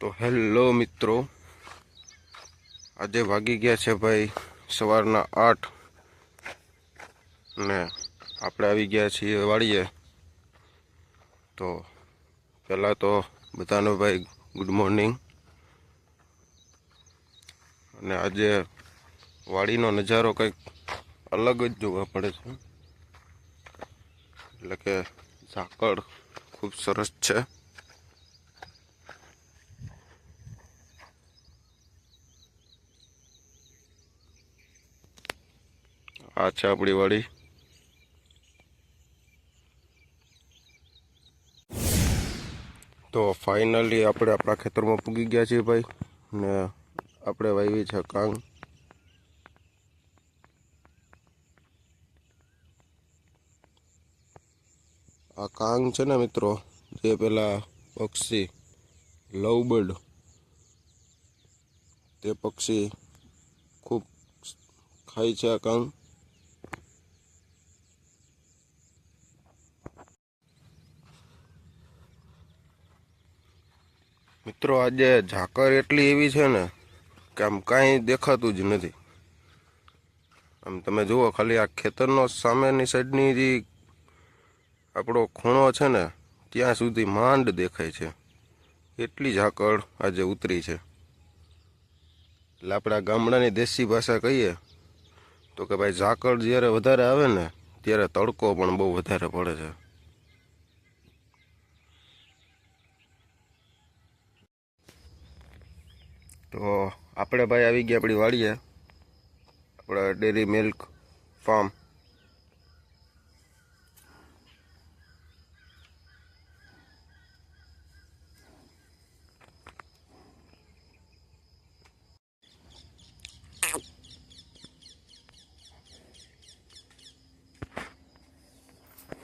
તો હેલો મિત્રો. આજે વાગી ગયા છે ભાઈ સવારના આઠ. ને આપણે આવી ગયા છીએ વાળીએ તો પહેલાં તો બધાનો ભાઈ ગુડ મોર્નિંગ. અને આજે વાડીનો નજારો કંઈક અલગ જ જોવા મળે છે. એટલે કે ઝાકળ ખૂબ સરસ છે. આ છે આપણી વાડી તો ફાઇનલી આપણે આપણા ખેતરમાં પૂગી ગયા છીએ ભાઈ. ને આપણે વાવી છે કાંગ. આ કાંગ છે ને મિત્રો, જે પેલા પક્ષી લવબર્ડ. તે પક્ષી ખૂબ ખાય છે આ કાંગ. મિત્રો, આજે ઝાકર એટલી એવી છે ને કે આમ કાંઈ દેખાતું જ નથી. આમ તમે જુઓ, ખાલી આ ખેતરનો સામેની સાઈડની જે આપણો ખૂણો છે ને, ત્યાં સુધી માંડ દેખાય છે. એટલી ઝાકળ આજે ઉતરી છે. એટલે આપણા ગામડાની દેશી ભાષા કહીએ તો કે ભાઈ, ઝાકળ જ્યારે વધારે આવે ને, ત્યારે તડકો પણ બહુ વધારે પડે છે. તો આપણે ભાઈ આવી ગયા આપણી વાડીએ. આપણા ડેરી મિલ્ક ફાર્મ.